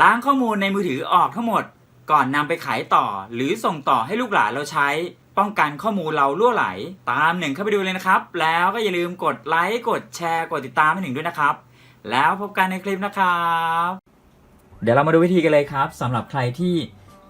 ล้างข้อมูลในมือถือออกทั้งหมด ก่อนนำไปขายต่อ หรือส่งต่อให้ลูกหลานเราใช้ ป้องกันข้อมูลเราล่วไหล ตามหนึ่งเข้าไปดูเลยนะครับ แล้วก็อย่าลืมกดไลค์กดแชร์กดติดตามให้หนึ่งด้วยนะครับ แล้วพบกันในคลิปนะครับ เดี๋ยวเรามาดูวิธีกันเลยครับสำหรับใครที่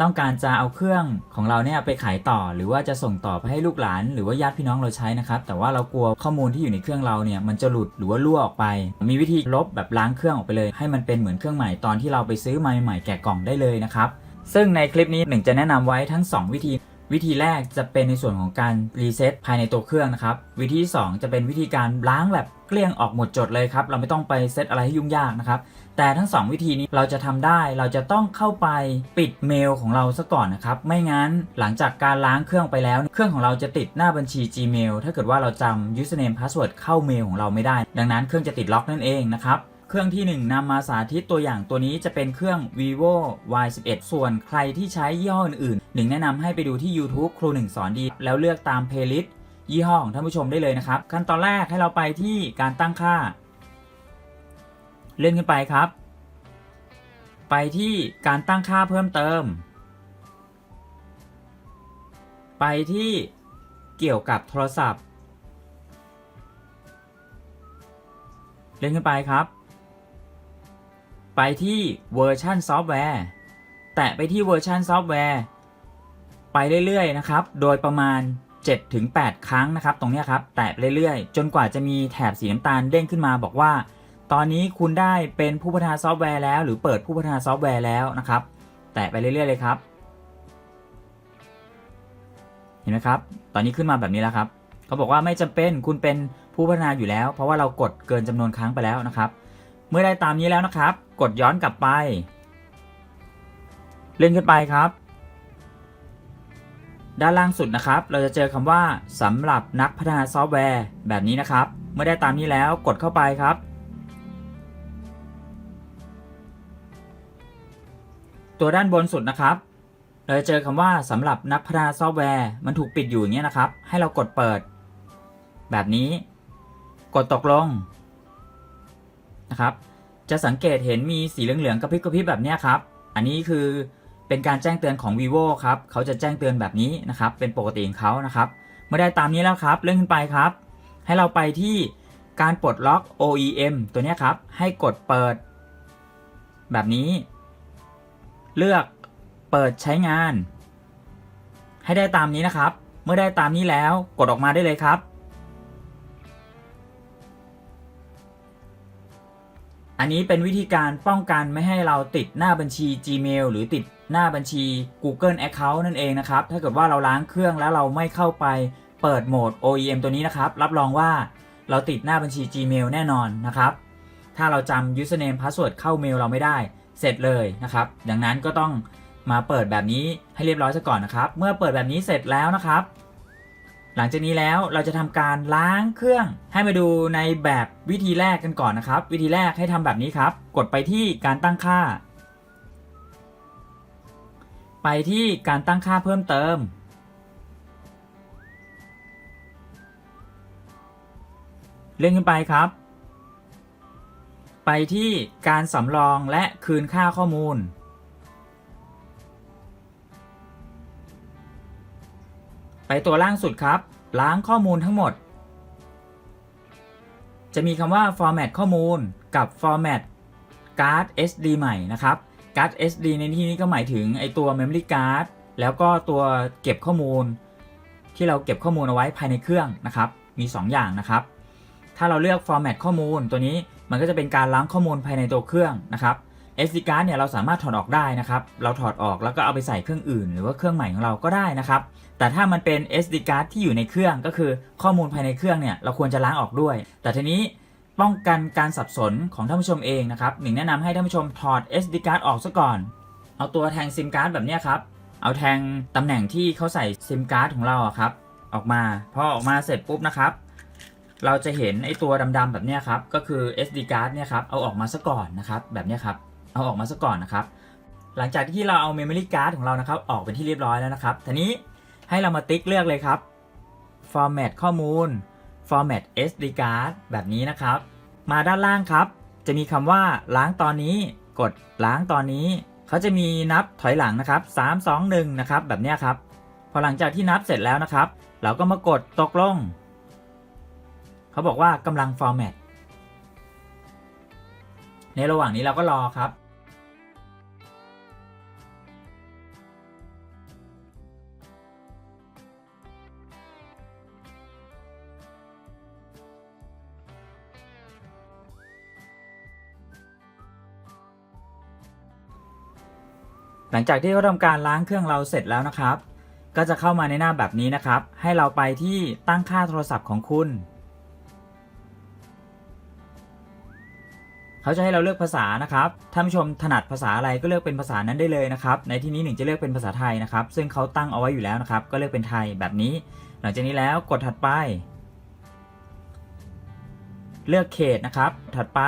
ต้องการจะเอาเครื่องของเราเนี่ยไปขายต่อ หรือว่าจะส่งต่อไปให้ลูกหลาน หรือว่าญาติพี่น้องเราใช้นะครับ แต่ว่าเรากลัวข้อมูลที่อยู่ในเครื่องเราเนี่ยมันจะหลุดหรือว่ารั่วออกไป มีวิธีลบแบบล้างเครื่องออกไปเลย ให้มันเป็นเหมือนเครื่องใหม่ตอนที่เราไปซื้อมาใหม่แกะกล่องได้เลยนะครับซึ่งในคลิปนี้หนึ่งจะแนะนำไว้ทั้ง 2 วิธี วิธีแรกจะเป็นในส่วนของการรีเซ็ตภายในตัวเครื่องนะครับ วิธีที่สองจะเป็นวิธีการล้างแบบเกลี้ยงออกหมดจดเลยครับ เราไม่ต้องไปเซตอะไรให้ยุ่งยากนะครับ แต่ทั้ง 2 วิธีนี้เราจะทำได้เราจะต้องเข้าไปปิดเมลของเราซะก่อนนะครับ ไม่งั้นหลังจากการล้างเครื่องไปแล้ว เครื่องของเราจะติดหน้าบัญชี Gmail ถ้าเกิดว่าเราจำ username password เข้าเมลของเราไม่ได้ ดังนั้นเครื่องจะติดล็อกนั่นเองนะครับ เครื่องที่ 1นำมาสาธิตตัวอย่างตัวนี้จะเป็นเครื่อง vivo y11 ส่วนใครที่ใช้ยี่ห้ออื่นๆหนึ่งแนะนำให้ไปดูที่ YouTube ครูหนึ่งสอนดี แล้วเลือกตาม playlist ยี่ห้อของท่านผู้ชมได้เลยนะครับ ขั้นตอนแรกให้เราไปที่การตั้งค่า เลื่อนขึ้นไปครับ ไปที่การตั้งค่าเพิ่มเติม ไปที่เกี่ยวกับโทรศัพท์ เลื่อนขึ้นไปครับ ไปที่เวอร์ชันซอฟต์แวร์ แตะไปที่เวอร์ชันซอฟต์แวร์ ไปเรื่อยๆนะครับ โดยประมาณ 7-8 ครั้งนะครับ ตรงนี้ครับ แตะไปเรื่อยๆ จนกว่าจะมีแถบสีน้ำตาลเด้งขึ้นมาบอกว่า ตอนนี้คุณได้เป็นผู้พัฒนาซอฟต์แวร์แล้ว หรือเปิดผู้พัฒนาซอฟต์แวร์แล้วนะครับ แตะไปเรื่อยๆเลยครับ เห็นไหมครับ ตอนนี้ขึ้นมาแบบนี้แล้วครับ เขาบอกว่าไม่จำเป็นคุณเป็นผู้พัฒนาอยู่แล้ว เพราะว่าเรากดเกินจำนวนครั้งไปแล้วนะครับ เมื่อได้ตามนี้แล้วนะครับ กดย้อนกลับไป เลื่อนขึ้นไปครับ ด้านล่างสุดนะครับ เราจะเจอคำว่าสำหรับนักพัฒนาซอฟต์แวร์แบบนี้นะครับ เมื่อได้ตามนี้แล้วกดเข้าไปครับ ตัวด้านบนสุดนะครับ เราจะเจอคำว่าสำหรับนักพัฒนาซอฟต์แวร์มันถูกปิดอยู่อย่างเงี้ยนะครับ ให้เรากดเปิด แบบนี้ กดตกลง นะครับ จะสังเกตเห็นมีสีเหลืองๆกระพริบกระพริบแบบนี้ครับ อันนี้คือเป็นการแจ้งเตือนของ vivo ครับเขาจะแจ้งเตือนแบบนี้นะครับ เป็นปกติของเขานะครับเมื่อได้ตามนี้แล้วครับเลื่อนขึ้นไปครับ ให้เราไปที่การปลดล็อก OEM ตัวนี้ครับ ให้กดเปิด แบบนี้ เลือกเปิดใช้งาน ให้ได้ตามนี้นะครับ เมื่อได้ตามนี้แล้วกดออกมาได้เลยครับ อันนี้เป็นวิธีการป้องกันไม่ให้เราติดหน้าบัญชี Gmail หรือติดหน้าบัญชี Google Account นั่นเองนะครับ ถ้าเกิดว่าเราล้างเครื่องแล้วเราไม่เข้าไปเปิดโหมด OEM ตัวนี้นะครับ รับรองว่าเราติดหน้าบัญชี Gmail แน่นอนนะครับ ถ้าเราจำ username password เข้าเมลเราไม่ได้เสร็จเลยนะครับ ดังนั้นก็ต้องมาเปิดแบบนี้ให้เรียบร้อยซะก่อนนะครับ เมื่อเปิดแบบนี้เสร็จแล้วนะครับ หลังจากนี้แล้วเราจะทำการล้างเครื่อง ให้มาดูในแบบวิธีแรกกันก่อนนะครับ วิธีแรกให้ทำแบบนี้ครับ กดไปที่การตั้งค่า ไปที่การตั้งค่าเพิ่มเติม เลื่อนขึ้นไปครับ ไปที่การสำรองและคืนค่าข้อมูล ไปตัวล่างสุดครับ ล้างข้อมูลทั้งหมด จะมีคำว่า format ข้อมูลกับ format card SD ใหม่นะครับ card SD ในที่นี้ก็หมายถึงไอตัว memory card แล้วก็ตัวเก็บข้อมูล ที่เราเก็บข้อมูลเอาไว้ภายในเครื่องนะครับ มี 2 อย่างนะครับ ถ้าเราเลือก format ข้อมูลตัวนี้มันก็จะเป็นการล้างข้อมูลภายในตัวเครื่องนะครับ SD card เนี่ยเราสามารถถอดออกได้นะครับ เราถอดออกแล้วก็เอาไปใส่เครื่องอื่น หรือว่าเครื่องใหม่ของเราก็ได้นะครับ แต่ถ้ามันเป็น SD card ที่อยู่ในเครื่องก็คือข้อมูลภายในเครื่องเนี่ยเราควรจะล้างออกด้วย แต่ทีนี้ป้องกันการสับสนของท่านผู้ชมเองนะครับหนึ่งแนะนำให้ท่านผู้ชมถอด SD card ออกซะก่อน เอาตัวแทงซิมการ์ดแบบนี้ครับ เอาแทงตำแหน่งที่เขาใส่ซิมการ์ดของเราครับ ออกมา พอออกมาเสร็จปุ๊บนะครับ เราจะเห็นไอ้ตัวดำๆแบบนี้ครับ ก็คือ SD card เนี่ยครับ เอาออกมาซะก่อนนะครับ แบบนี้ครับ เอาออกมาซะก่อนนะครับ หลังจากที่เราเอา memory card ของเรานะครับ ออกเป็นที่เรียบร้อยแล้วนะครับทีนี้ให้เรามาติ๊กเลือกเลยครับ format ข้อมูล format SD card แบบนี้นะครับ มาด้านล่างครับ จะมีคำว่าล้างตอนนี้ กดล้างตอนนี้ เขาจะมีนับถอยหลังนะครับ 3 2 1 นะครับ แบบนี้ครับ พอหลังจากที่นับเสร็จแล้วนะครับ เราก็มากดตกลง เขาบอกว่ากำลัง format ในระหว่างนี้เราก็รอครับ จากที่เขาทำการล้างเครื่องเราเสร็จแล้วนะครับ ก็จะเข้ามาในหน้าแบบนี้นะครับ ให้เราไปที่ตั้งค่าโทรศัพท์ของคุณ เขาจะให้เราเลือกภาษานะครับท่านผู้ชมถนัดภาษาอะไรก็เลือกเป็นภาษานั้นได้เลยนะครับ ในที่นี้หนึ่งจะเลือกเป็นภาษาไทยนะครับ ซึ่งเขาตั้งเอาไว้อยู่แล้วนะครับ ก็เลือกเป็นไทยแบบนี้ หลังจากนี้แล้วกดถัดไป เลือกเขตนะครับ ถัดไป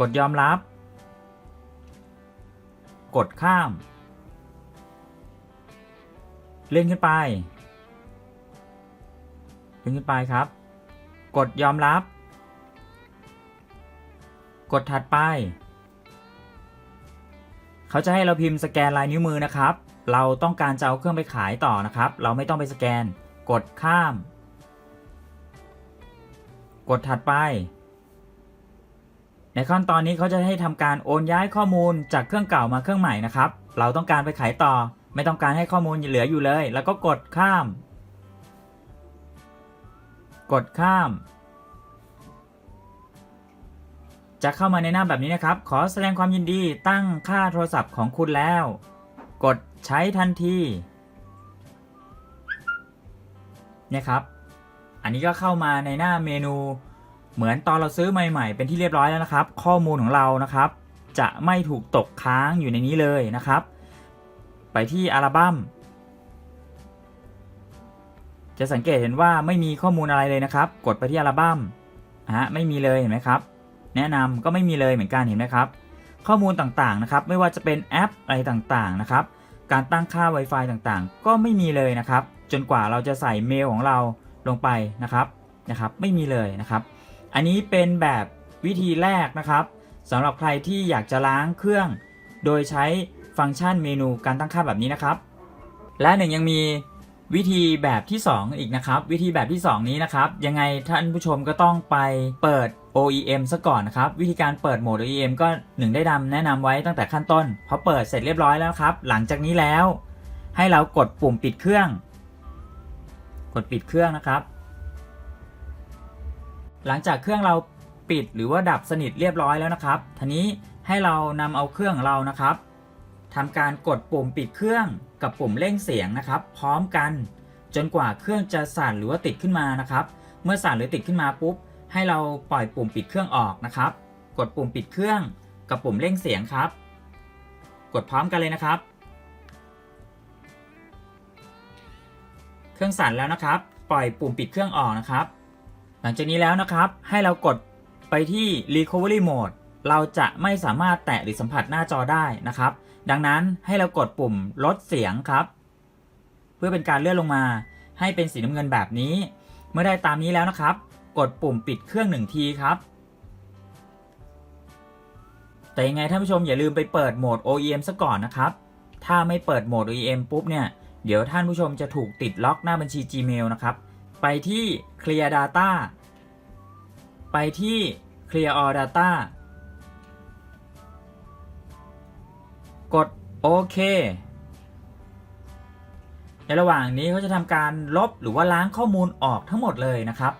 กดยอมรับ กดข้าม เลื่อนขึ้นไป เลื่อนขึ้นไปครับ กดยอมรับ กดถัดไป เขาจะให้เราพิมพ์สแกนลายนิ้วมือนะครับ เราต้องการจะเอาเครื่องไปขายต่อนะครับ เราไม่ต้องไปสแกน กดข้าม กดถัดไป ในขั้นตอนนี้เขาจะให้ทำการโอนย้ายข้อมูลจากเครื่องเก่ามาเครื่องใหม่นะครับ เราต้องการไปขายต่อ ไม่ต้องการให้ข้อมูลเหลืออยู่เลย แล้วก็กดข้าม กดข้าม จะเข้ามาในหน้าแบบนี้นะครับ ขอแสดงความยินดีตั้งค่าโทรศัพท์ของคุณแล้ว กดใช้ทันทีเนี่ยครับ อันนี้ก็เข้ามาในหน้าเมนู เหมือนตอนเราซื้อใหม่ๆ เป็นที่เรียบร้อยแล้วนะครับ ข้อมูลของเรานะครับ จะไม่ถูกตกค้างอยู่ในนี้เลยนะครับ ไปที่อัลบั้มจะสังเกตเห็นว่าไม่มีข้อมูลอะไรเลยนะครับ กดไปที่อัลบั้มฮะไม่มีเลยเห็นไหมครับ แนะนำก็ไม่มีเลยเหมือนกันเห็นไหมครับ ข้อมูลต่างๆนะครับ ไม่ว่าจะเป็นแอปอะไรต่างๆนะครับ การตั้งค่า Wi-Fi ต่างๆ ก็ไม่มีเลยนะครับ จนกว่าเราจะใส่เมลของเราลงไปนะครับนะครับ ไม่มีเลยนะครับ อันนี้เป็นแบบวิธีแรกนะครับสำหรับใครที่อยากจะล้างเครื่อง โดยใช้ฟังก์ชันเมนูการตั้งค่าแบบนี้นะครับ และหนึ่งยังมีวิธีแบบที่ 2 อีกนะครับ วิธีแบบที่ 2 นี้นะครับ ยังไงท่านผู้ชมก็ต้องไปเปิด OEM ซะก่อนนะครับ วิธีการเปิดโหมด OEM ก็หนึ่งได้นำแนะนำไว้ตั้งแต่ขั้นต้นพอเปิดเสร็จเรียบร้อยแล้วครับ หลังจากนี้แล้ว ให้เรากดปุ่มปิดเครื่อง กดปิดเครื่องนะครับ หลังจากเครื่องเราปิดหรือว่าดับสนิทเรียบร้อยแล้วนะครับทีนี้ให้เรานำเอาเครื่องของเรานะครับทำการกดปุ่มปิดเครื่องกับปุ่มเร่งเสียงนะครับ พร้อมกัน จนกว่าเครื่องจะสั่นหรือว่าติดขึ้นมานะครับ เมื่อสั่นหรือติดขึ้นมาปุ๊บ ให้เราปล่อยปุ่มปิดเครื่องออกนะครับ กดปุ่มปิดเครื่องกับปุ่มเร่งเสียงครับ กดพร้อมกันเลยนะครับ เครื่องสั่นแล้วนะครับ ปล่อยปุ่มปิดเครื่องออกนะครับ หลังจากนี้แล้วนะครับ ให้เรากดไปที่ Recovery Mode เราจะไม่สามารถแตะหรือสัมผัสหน้าจอได้นะครับ ดังนั้นให้เรากดปุ่มลดเสียงครับ เพื่อเป็นการเลื่อนลงมา ให้เป็นสีน้ำเงินแบบนี้ เมื่อได้ตามนี้แล้วนะครับ กดปุ่มปิดเครื่องหนึ่งทีครับ แต่ยังไงท่านผู้ชมอย่าลืมไปเปิดโหมด OEM ซะก่อนนะครับ ถ้าไม่เปิดโหมด OEM ปุ๊บเนี่ย เดี๋ยวท่านผู้ชมจะถูกติดล็อกหน้าบัญชี Gmail นะครับ ไปที่ Clear Data ไปที่ Clear All Data กดโอเค ในระหว่างนี้เขาจะทำการลบหรือว่าล้างข้อมูลออกทั้งหมดเลยนะครับ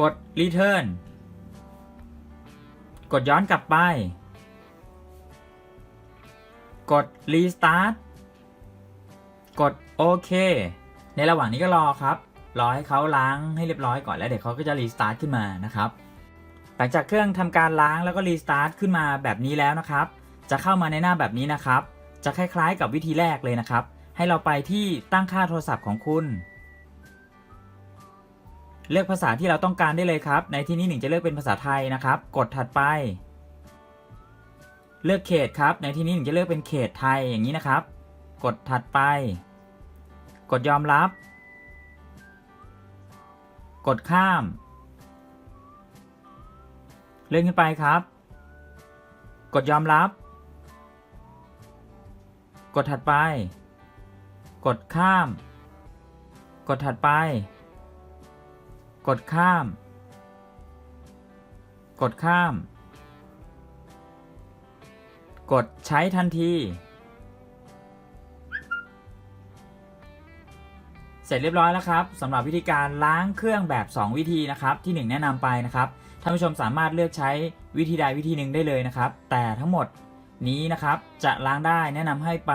กด Return กดย้อนกลับไป กด Restart กดโอเค ในระหว่างนี้ก็รอครับ รอให้เขาล้างให้เรียบร้อยก่อนแล้วเดี๋ยวเขาก็จะรีสตาร์ทขึ้นมานะครับหลังจากเครื่องทำการล้างแล้วก็รีสตาร์ทขึ้นมาแบบนี้แล้วนะครับ จะเข้ามาในหน้าแบบนี้นะครับ จะคล้ายๆกับวิธีแรกเลยนะครับ ให้เราไปที่ตั้งค่าโทรศัพท์ของคุณ เลือกภาษาที่เราต้องการได้เลยครับ ในที่นี้หนึ่งจะเลือกเป็นภาษาไทยนะครับ กดถัดไป เลือกเขตครับ ในที่นี้หนึ่งจะเลือกเป็นเขตไทยอย่างนี้นะครับ กดถัดไป กดยอมรับ กดข้าม เลื่อนขึ้นไปครับ กดยอมรับ กดถัดไป กดข้าม กดถัดไป กดข้าม กดข้าม กดใช้ทันที เสร็จเรียบร้อยแล้วครับสำหรับวิธีการล้างเครื่องแบบ 2 วิธีนะครับที่ 1 แนะนำไปนะครับท่านผู้ชมสามารถเลือกใช้วิธีใดวิธีหนึ่งได้เลยนะครับ แต่ทั้งหมดนี้นะครับจะล้างได้แนะนำให้ไป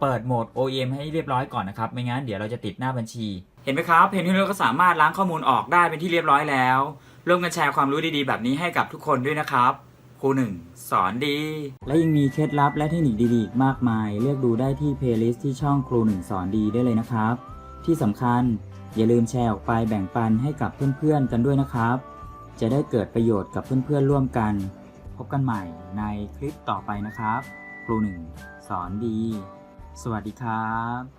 เปิดโหมด OEM ให้เรียบร้อยก่อนนะครับไม่งั้นเดี๋ยวเราจะติดหน้าบัญชี เห็นไหมครับเพนที่เราก็สามารถล้างข้อมูลออกได้เป็นที่เรียบร้อยแล้ว ร่วมกันแชร์ความรู้ดีๆ แบบนี้ให้กับทุกคนด้วยนะครับครูหนึ่งสอนดี และยังมีเคล็ดลับและเทคนิคดีๆอีกมากมาย เลือกดูได้ที่เพลย์ลิสต์ที่ช่องครูหนึ่งสอนดีได้เลยนะครับ ที่สำคัญอย่าลืมแชร์ออกไปแบ่งปันให้กับเพื่อนๆกันด้วยนะครับ จะได้เกิดประโยชน์กับเพื่อนๆร่วมกัน พบกันใหม่ในคลิปต่อไปนะครับ ครูหนึ่งสอนดี สวัสดีครับ